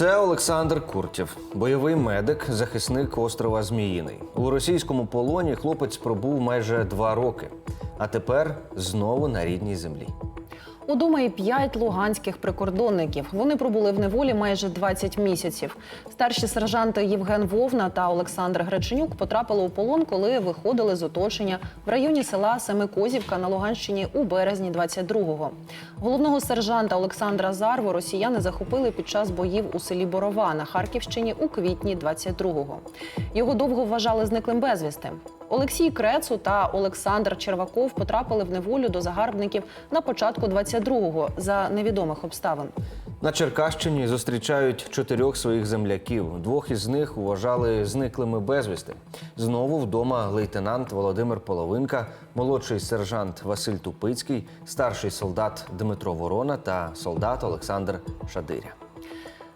Це Олександр Куртєв, бойовий медик, захисник острова Зміїний. У російському полоні хлопець пробув майже два роки, а тепер знову на рідній землі. Удома і п'ять луганських прикордонників. Вони пробули в неволі майже 20 місяців. Старші сержанти Євген Вовна та Олександр Греченюк потрапили у полон, коли виходили з оточення в районі села Семикозівка на Луганщині у березні 22-го. Головного сержанта Олександра Зарву росіяни захопили під час боїв у селі Борова на Харківщині у квітні 22-го. Його довго вважали зниклим безвісти. Олексій Крецу та Олександр Черваков потрапили в неволю до загарбників на початку 22-го за невідомих обставин. На Черкащині зустрічають чотирьох своїх земляків. Двох із них вважали зниклими безвісти. Знову вдома лейтенант Володимир Половинка, молодший сержант Василь Тупицький, старший солдат Дмитро Ворона та солдат Олександр Шадиря.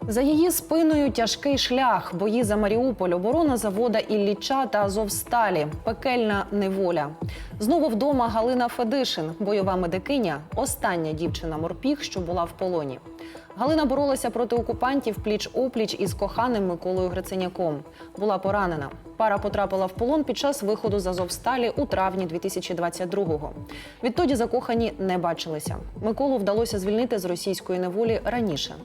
За її спиною тяжкий шлях, бої за Маріуполь, оборона завода Ілліча та Азовсталі, пекельна неволя. Знову вдома Галина Федишин, бойова медикиня, остання дівчина морпіг, що була в полоні. Галина боролася проти окупантів пліч опліч із коханим Миколою Гриценяком. Була поранена. Пара потрапила в полон під час виходу з Азовсталі у травні 2022-го. Відтоді закохані не бачилися. Миколу вдалося звільнити з російської неволі раніше.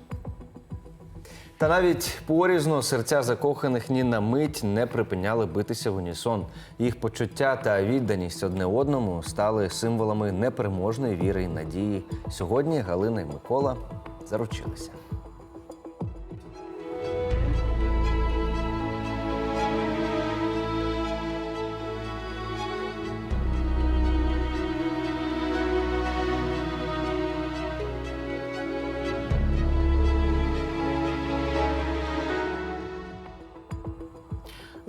Та навіть порізно серця закоханих ні на мить не припиняли битися в унісон. Їх почуття та відданість одне одному стали символами непереможної віри і надії. Сьогодні Галина і Микола заручилися.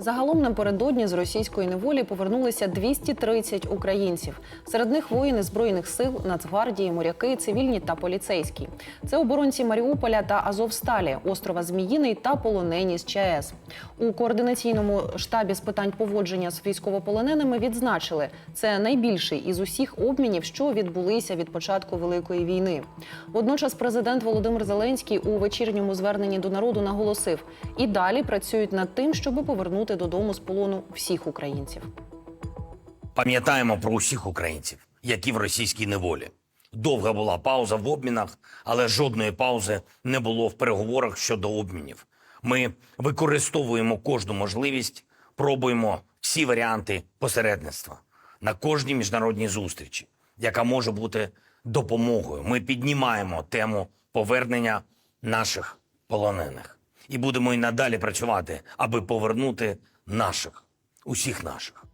Загалом напередодні з російської неволі повернулися 230 українців. Серед них воїни збройних сил, Нацгвардії, моряки, цивільні та поліцейські. Це оборонці Маріуполя та Азовсталі, острова Зміїний та полонені з ЧАЕС. У координаційному штабі з питань поводження з військовополоненими відзначили, це найбільший із усіх обмінів, що відбулися від початку великої війни. Водночас, президент Володимир Зеленський у вечірньому зверненні до народу наголосив: і далі працюють над тим, щоб повернути додому з полону всіх українців. Пам'ятаємо про усіх українців, які в російській неволі. Довга була пауза в обмінах, але жодної паузи не було в переговорах щодо обмінів. Ми використовуємо кожну можливість, пробуємо всі варіанти посередництва на кожній міжнародній зустрічі, яка може бути допомогою. Ми піднімаємо тему повернення наших полонених і будемо і надалі працювати, аби повернути наших, усіх наших.